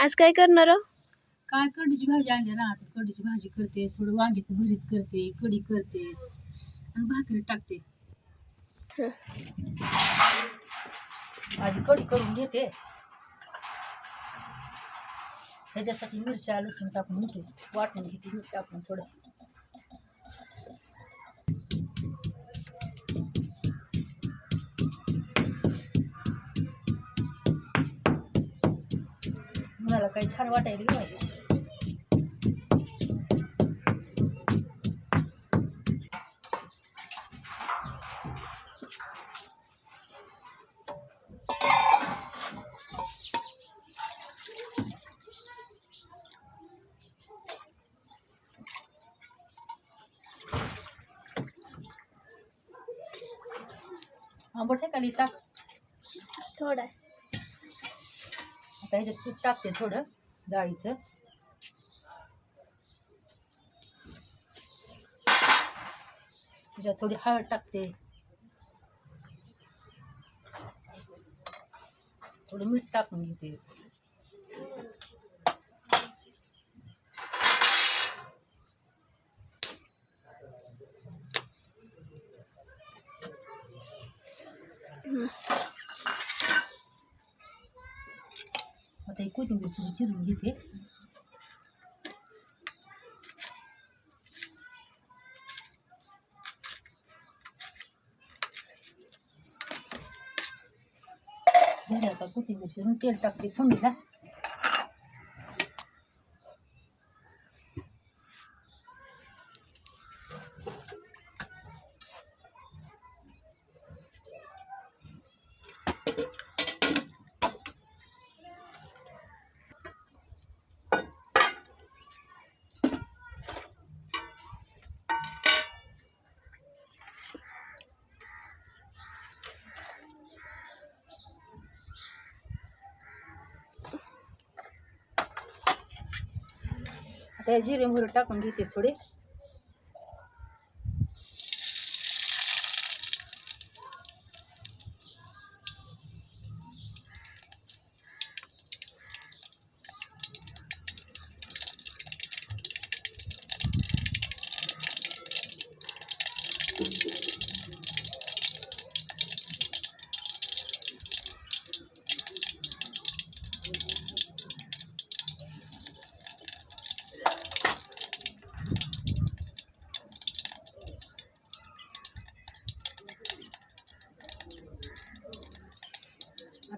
आज काय करणार हो? काय कढीची भाजी आणली राहते कढीची भाजी करते थोडं वांग्याचं भरीत करते कढी करते आणि भाकरी टाकते. माझी कढी करून घेते. त्याच्यासाठी मिरच्या लसूण टाकून मीठ वाटून घेते मीठ टाकून थोडं. मला काही छान वाटायला पाहिजे. आंबट आहे का टाक थोडा. आता ह्याच्यात तूप टाकते थोडं डाळीचं. त्याच्यात थोडी हळद टाकते. थोडं मीठ टाकून घेते. आता ही कोथिंबीर थोडी चिरून घेते. झाली कोथिंबीर चिरून तेल टाकते फोडणीला. आता हे जिरे मोहरी टाकून घेते थोडी.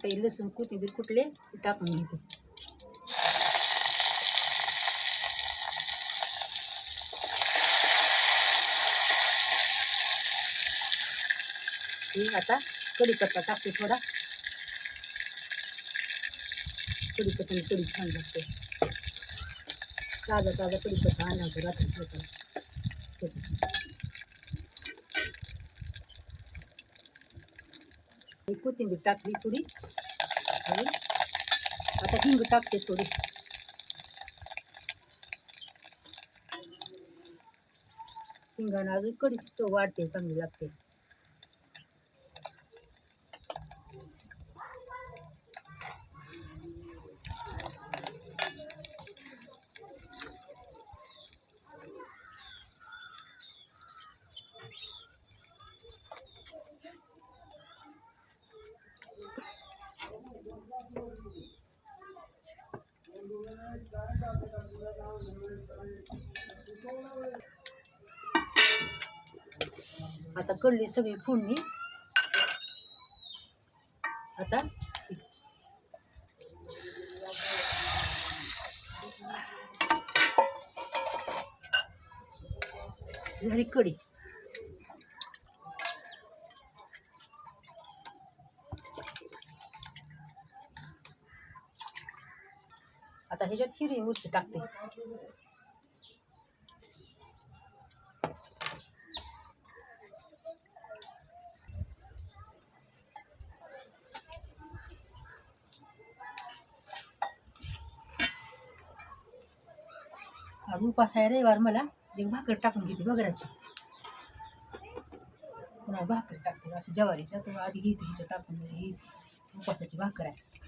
आता लसूण, कोथिंबीर कुठले? टाकून घेते. हे आता कढीपत्ता टाकते थोडा. कढीपत्त्याने कढी छान लागते. ताज़ा ताज़ा कढीपत्ता आणला होता रात्री कोथिंबीर टाकली थोडी. आणि आता हिंग टाकते थोडी. हिंगानं अजून कढीची चव वाढते चांगली लागते. आता सगळी फोडणी. आता झाली कढी. आता ह्याच्यात हिरवी मिरची टाकते. उपास आहे रविवार मला. एक भाकर टाकून घेते बघायची पुन्हा भाकर टाकते. अशा ज्वारीच्या तर आधी घेते हिच्या टाकून ही उपासाची भाकर आहे.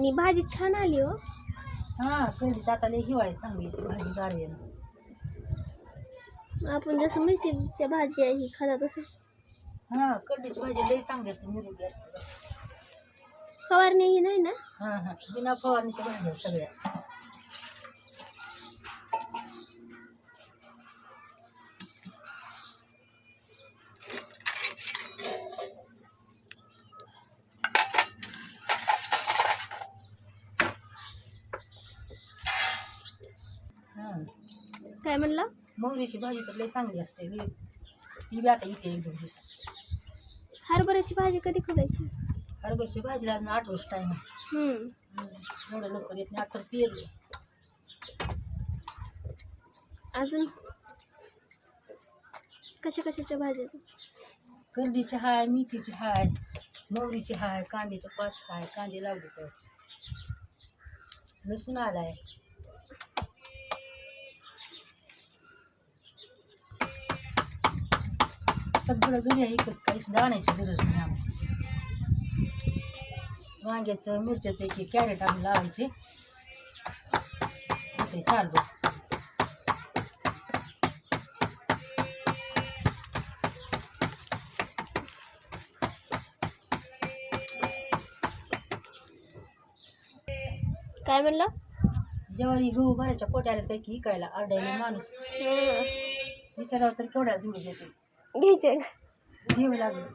पण ही भाजी छान आली हो. हा कधीच आता लई हिवाळी चांगली येते भाजी गारवी आपण जसं मेथीच्या भाजी आहे ही खाला तसंच. हा करडीची भाजी लई चांगली असते निरोगी असते. फवारणी ही नाही ना? हा हा बिना फवारणीच्या भाज्या सगळ्याच मोहरीची भाजी तर लई चांगली असते. मी ती बी आता इथे एक दोन दिवसात. हरभऱ्याची भाजी कधी करायची? हरभरची भाजीला अजून आठ वर्ष टाईम आहे. हम्म. एवढं लवकर येत नाही आता तर पेरले अजून? कशा कशाच्या भाज्या करडीची हाय मेथीची हाय मोहरीची हाय कांद्याचे पात हाय कांदे लावले तर. लसूण आलाय. सगळं घरी आहे इकडं काही सुद्धा आणायची गरज नाही आम्हाला. वांग्याचं मिरच्याचं एक एक कॅरेट आम्ही लावायचे. ते चालू काय म्हणलं? ज्वारी गहू भरायच्या कोट्याला काही की इकायला आरडायला माणूस. विचारावं तर केवढ्या जुळू देते. घ्यायचे. घ्यावं लागलं.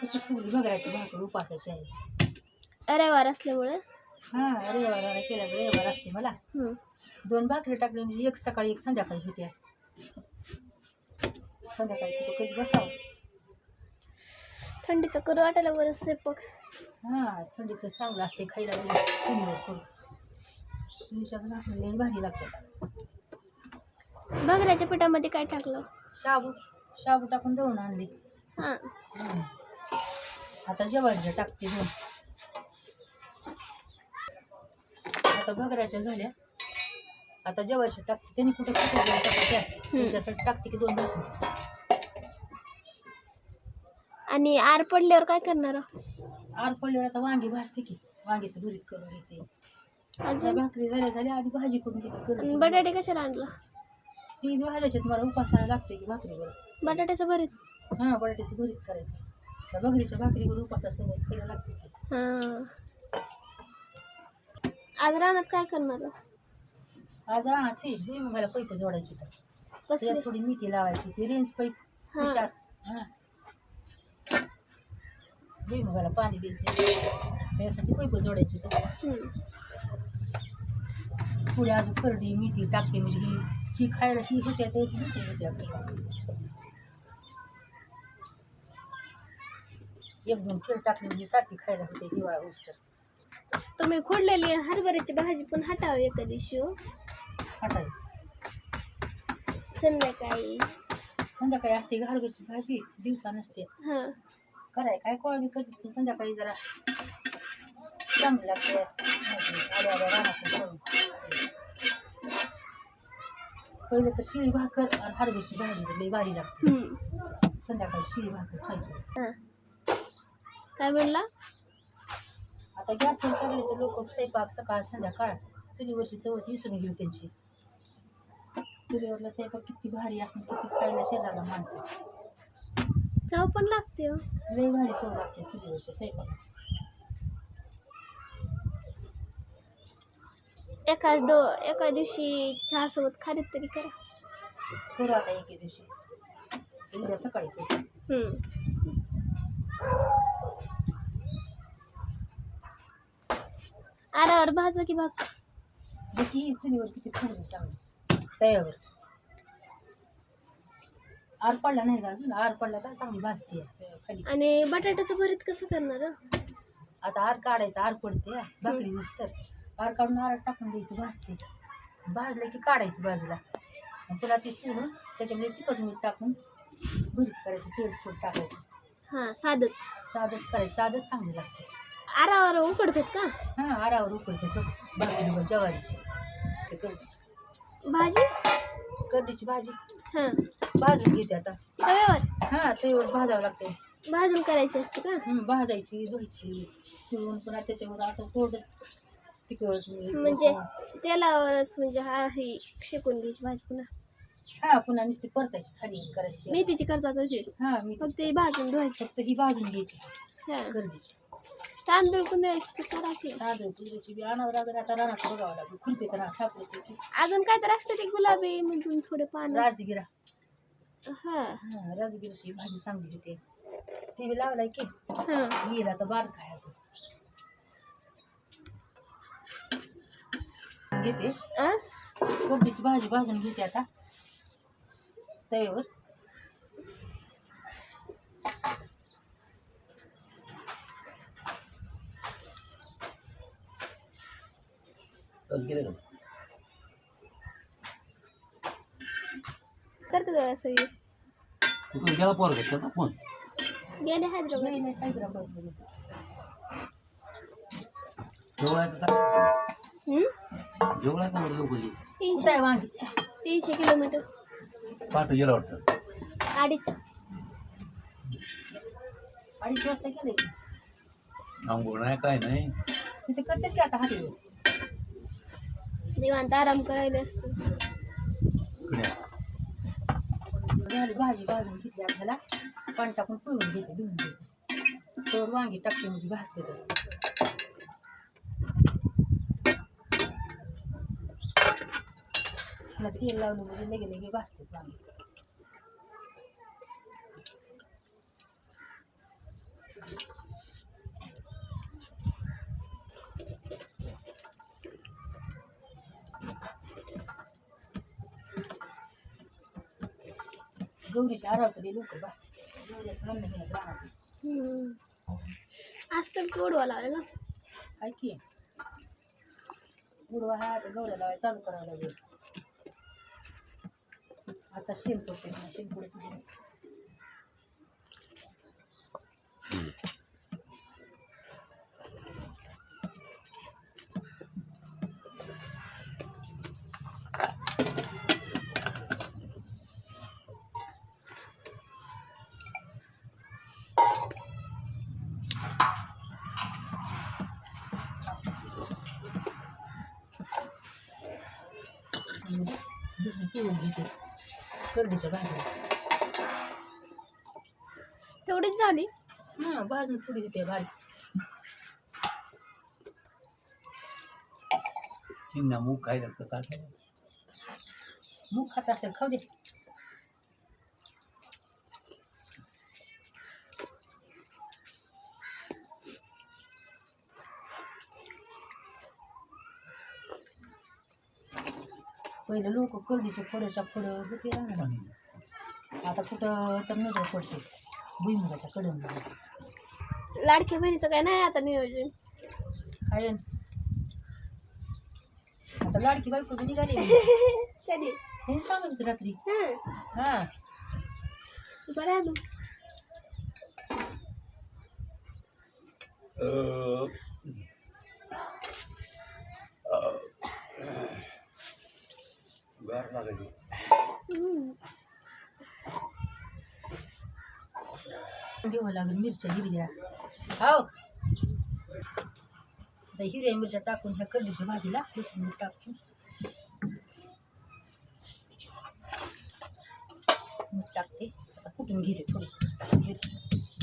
कशी फुगली बघायची भाकर उपासाची आहे. रविवार असल्यामुळे. हा रविवार केला रविवार असते मला. दोन भाकरी टाकले म्हणजे एक सकाळी एक संध्याकाळी होत्या. संध्याकाळी कधी बसावं? थंडीचं करू वाटायला बरं स्वयंपाक. हा थंडीचं चांगलं असते खायला थंडीवर भाकरी लई भारी लागतात बघण्याच्या पिठामध्ये काय टाकलं? शाबू शाबू टाकून दळून आणली. हां. आता ज्वारीच्या टाकते दोन. आता भगऱ्याच्या झाल्या. आता ज्वारीच्या टाकते. त्यांनी कुठे कुठे टाकते? त्यांच्यासाठी टाकते की दोन भाकरी आणि आर पडल्यावर काय करणार? आर पडल्यावर आता वांगी भाजते की. वांगीचं भरीत करून घेते. अजून? भाकरी झाल्या झाल्या आधी भाजी करून घेते. बटाटे कशाला आणलं? ती भाजायची मला उपासाला लागते की भाकरीवर बटाट्याचं भरीत. हां बटाट्याची भरीत करायची. त्या बघरीच्या भाकरीवर उपासासोबत खायला लागते की हां. आज रानात काय करणार आहो? आज हा ते भुईमुगाला पैप जोडायची तर. कसले? त्याच्यात थोडी मेथी लावायची ती रेंज पाईप हा. तुषार हा. भुईमुगाला पाणी द्यायचं. त्यासाठी पैप जोडायची तर. हं. पुढे अजून करडी मेथी टाकते म्हणजे ही ही खायला ही होत्या ती दुसरी होते आपल्याला एक दोन फेर टाकली म्हणजे सारखी खायला होते हिवाळा तर तुम्ही खोडलेली हरभऱ्याची भाजी पण हटावी एका दिवशी हो. हटाय संध्याकाळी. संध्याकाळी असते घालगरची भाजी? दिवसा नसते. हां. कराय काय कोणी कधी पण संध्याकाळी जरा चांगली लागते. आल्या आल्या रानातून करून पहिलं तर शिळी भाकर आणि हरभऱ्याची भाजी लई भारी लागते हम्म. संध्याकाळी शिळी भाकर खायची हा. काय म्हणला आता गॅसवर करले तर लोक स्वयंपाक सकाळ संध्याकाळ चुलीवरची चवच विसरून गेली त्यांची चुलीवरला स्वयंपाक किती भारी असणे किती खायला शरीराला मानते चव पण लागते हो. लई भारी चव लागते चुलीवरच्या स्वयंपाकाची एका दो एका दिवशी चहा सोबत खालीत तरी करा. करू आता एके दिवशी. उद्या सकाळी करू. हम्म. आरावर भाजा की भाग बघ की चुलीवर किती थंडी चांगली. तयावर आर पडला नाही का अजून? आर पडला का चांगली भाजते. खाली. आणि बटाट्याचं भरीत कसं करणार हं? आता आर काढायचं आर पडते भाकरी ऊस तर आर काढून आर टाकून द्यायचं भाजते. भाजलं की काढायचं बाजूला. पुन्हा ती सोडून त्याच्यामध्ये तिखट मीठ टाकून भरीत करायचं तेल फूल टाकायचं. हां साधंच. साधंच करायचं साधंच चांगलं लागते. आरावर उकडतात का? हां आरावर उकळते तो भाकरी व ज्वारीची. ते करडीची भाजी? करडीची भाजी. हां. भाजून घेते आता. तव्यावर? हां तेवढं भाजावं लागते भाजून करायची असते का? हं, भाजायची धुवायची. धुवून पुन्हा त्याच्यावर असं थोडं तिखट मीठ, म्हणजे. तेलावरच म्हणजे हा ही शेकून घ्यायची भाजी पुन्हा. हा पुन्हा नुसती परतायची खाली करायची. मेथीची करतात अशी. हा मी फक्त ही भाजून धुवायची. फक्त ही भाजून घ्यायची. हां. गर्दीची तांदूळ कुंदळाची करा की तांदूळ तुरीची बी आणावं लागेल आता रानात बघावं लागेल. खुरपीचं रान सापडते अजून काय तर असतं ते गुलाबी मधून थोडे पानं राजगिरा. हा. हा राजगिराची भाजी चांगली होते. ते बी लावलाय की. हा. येईल आता बारक आहे असं. घेते आ? कोबीची भाजी भाजून घेते आता. तव्यावर करते जरा सगळी तुम्ही गेला पोर घेतला फोन. गेले हैदराबाद. नाही नाही हैदराबादमध्ये जेवळायचं हम्म? जेवळायचं म्हटलं लोकली तीनशे काय वांगी तीनशे किलोमीटर. पाठ गेला वाटतं. अडीच. अडीच वाजता गेले की आंघोळ नाही काय नाही. तिथे करते की आता हाती? निवांत आराम करायला असतं. इकडे झाली भाजी भाजून घेतली आपल्याला. पाणी टाकून पिळून घेते धुवून घेते. तर वांगी टाकते म्हणजे भाजते तर. मला तेल लावलं म्हणजे लगे लगे भाजते वांगी गौरीच्या आरावतं लोक भाजते गौरीचं अन्न घेण्यात राहणार हम्म. असतं गोडवा लागला ना काय की उडवा हा आता गौऱ्या लावायला चालू करावं लागेल आता शिंपडते पडते शेण पडते पिळून घेते करडीच्या भाज्या तेवढीच झाली हां भाजून थोडी घेते बारीक चिन्ह मूग काय लागतं काय करायचं? मूग खात असेल खाऊ दे पहिलं लोक करडीच्या फळाच्या फळं होते राहणार. आता कुठं तर नजर पडते. भुईमुगाच्या कडून लाडक्या बहिणीचं काय नाही आता नियोजन. काय आता लाडकी बायको बी निघाली. कधी? हे सांगत होते रात्री. हा. हा. बरं लागायची. घ्यावं लागेल मिरच्या हिरव्या. हो हिरव्या मिरच्या टाकून ह्या कढीच्या भाजीला लसूण मीठ टाकून. मीठ टाकते. आता कुटून घेते थोडी.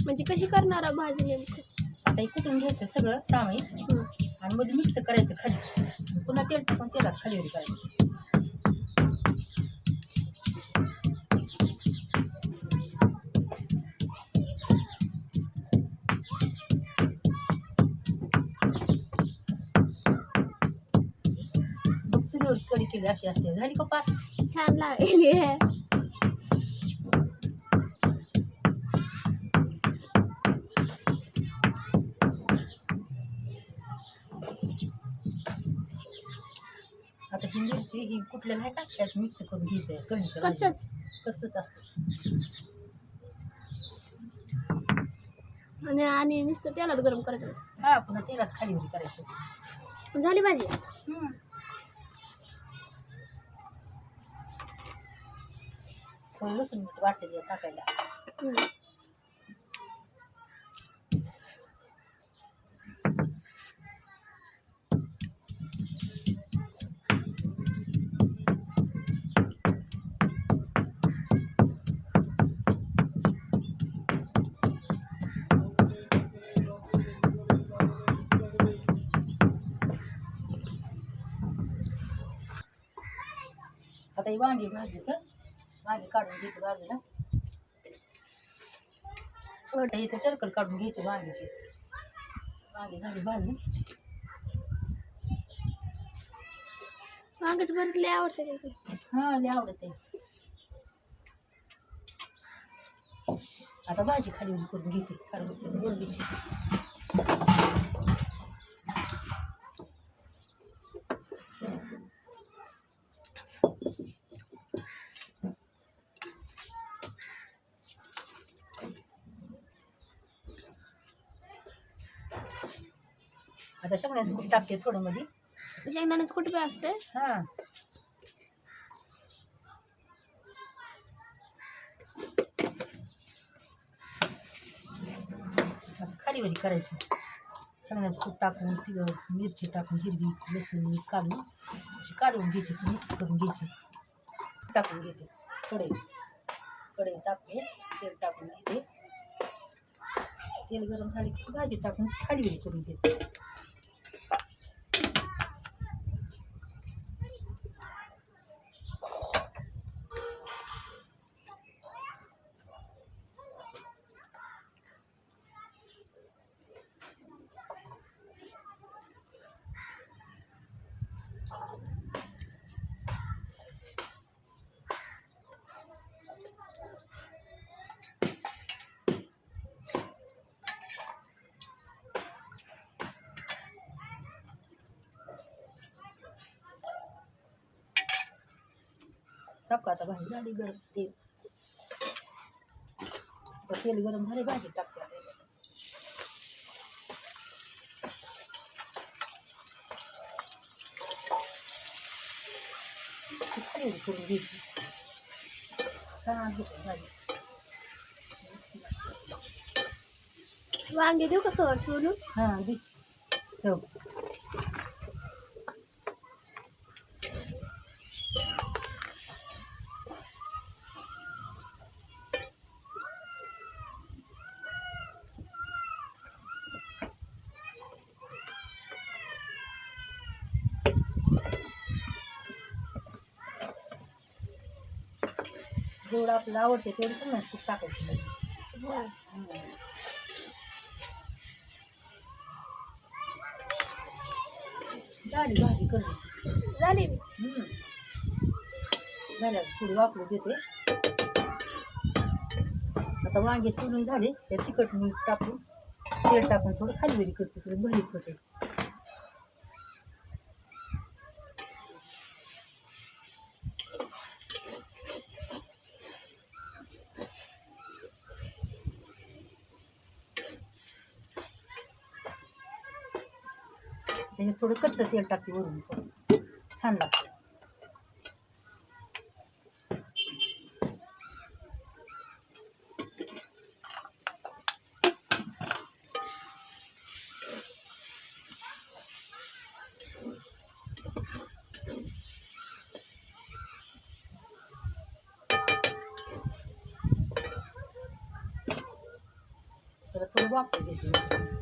म्हणजे कशी करणार भाजी नेमकं? आता हे कुटून घ्यायचं सगळं हम्म. आणि मध्ये मिक्स करायचं खाली. पुन्हा तेल टाकून तेलात खालीवर करायचं कडी केली अशी असते. झाली का पाच छान लागेल. आता ही मिरची ही कुठल्याला आहे का? त्यात मिक्स करून घ्यायचं आहे कणीच्या भाजीत. कच्चंच. कच्चंच असतं. आणि आणि नुसतं तेलात गरम करायचं. हा पुन्हा तेलात खालीवर करायचं. झाली भाजी? हम्म. थोडं लसूण मीठ वाटते त्यात टाकायला. आता ही वांगी भाजी तर वांगी काढून घ्यायची बाजूला छोटं इथं टरकल काढून घ्यायची वांगीची वांगी झाली भाजून. वांग्याचं भरीत लय आवडतं ते. लय आवडते. आता भाजी खाली करून घेते. खाली गोरडीची शेंगण्याचं खूप टाकते थोडं मध्ये शेंगदाण्याचं कुठे बी असते हा. असं खालीवरी करायची. शेंगण्याचं खूप टाकून ती मिरची टाकून हिरवी लसूण मीठ काढून अशी काढून घ्यायची मिक्स करून घ्यायची. टाकून घेते. कढई. कढई टाकते तेल टाकून घेते. तेल गरम झाले की भाजी टाकून खालीवरी करून घेते टाकू आता भाजी झाली गरम तेल आता तेल गरम झाले भाजी टाकते. ती करून घ्यायची. भाजी. वांगे देऊ कसं सोलून? हां दे. ठेव. आपल्याला आवडते तेवढं पण खूप टाकायचं. नाही. झाली भाजी करून. झाली? झाल्या थोडी वापरू देते आता वांगे सोलून झाले त्या तिखट मीठ टाकून तेल टाकून थोडं खालीवरी करते थोडं भरीत होते. थोडं कच्चं तेल टाकते वरून छान लागतं Thank you.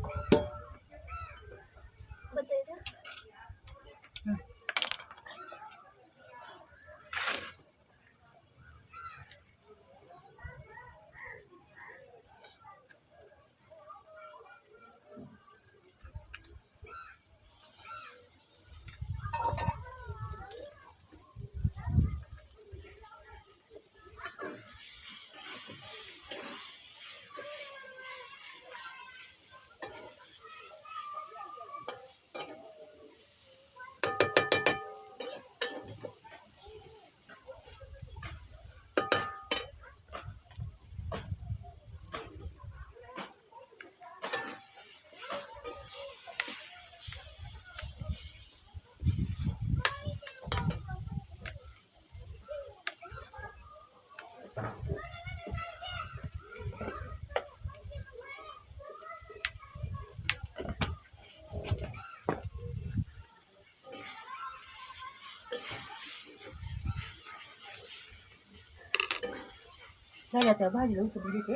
झाली आता भाजीला उचलून घेते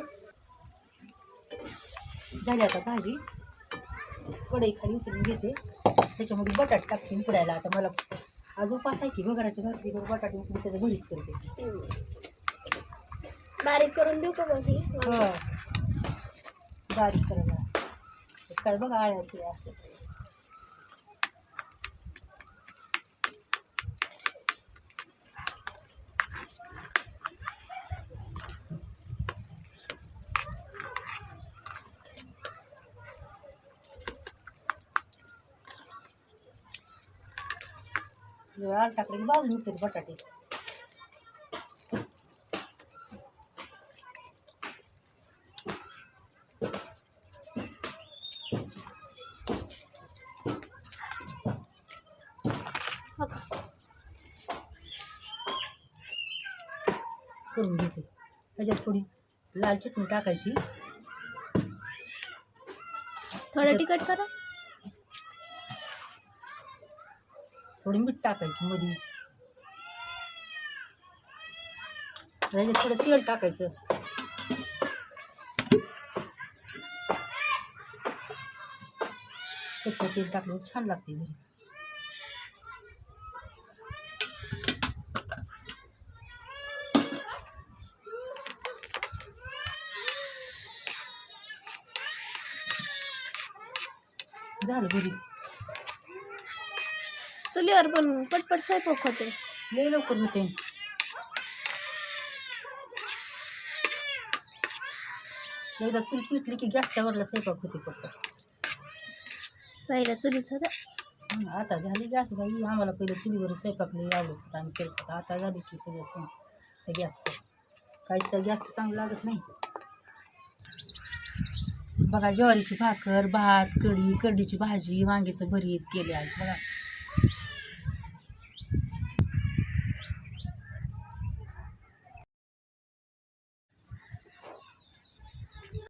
झाली आता भाजी. कढई खाली उचलून घेते. त्याच्यामध्ये बटाट टाकते उकडायला आता मला आज उपास आहे की बघाराच्या भाकरीवर बटाटे उकडून त्याचं भरीत करते. बारीक करून देऊ का मग ही. बारीक करायला काय बघा आळ्या ते आळ टाकले की बाजून निघते बटाटे करून घेते थोडी लाल चटणी टाकायची. थोडं तिखट करा. थोडी मीठ टाकायचं मध्ये त्याच्यात थोडं तेल टाकायचं. कच्चं तेल टाकलं छान लागते घरी झालं घरी. चुलीवर पण पटपट स्वयंपाक होते लय लवकर होते. एकदा चूल पिटली की गॅसच्या वरला स्वयंपाक होते फक्त. पहिला चुलीच होतं. हं, आता झाली गॅस बाई. आम्हाला पहिलं चुलीवर स्वयंपाक लई आवडत होता आम्ही करत होता आता झाली की सगळं सण त्या गॅसचं. काहीच त्या गॅसचं चांगलं लागत नाही. बघा ज्वारीची भाकर भात कढी कढीची भाजी वांग्याचं भरीत केले आज. बघा.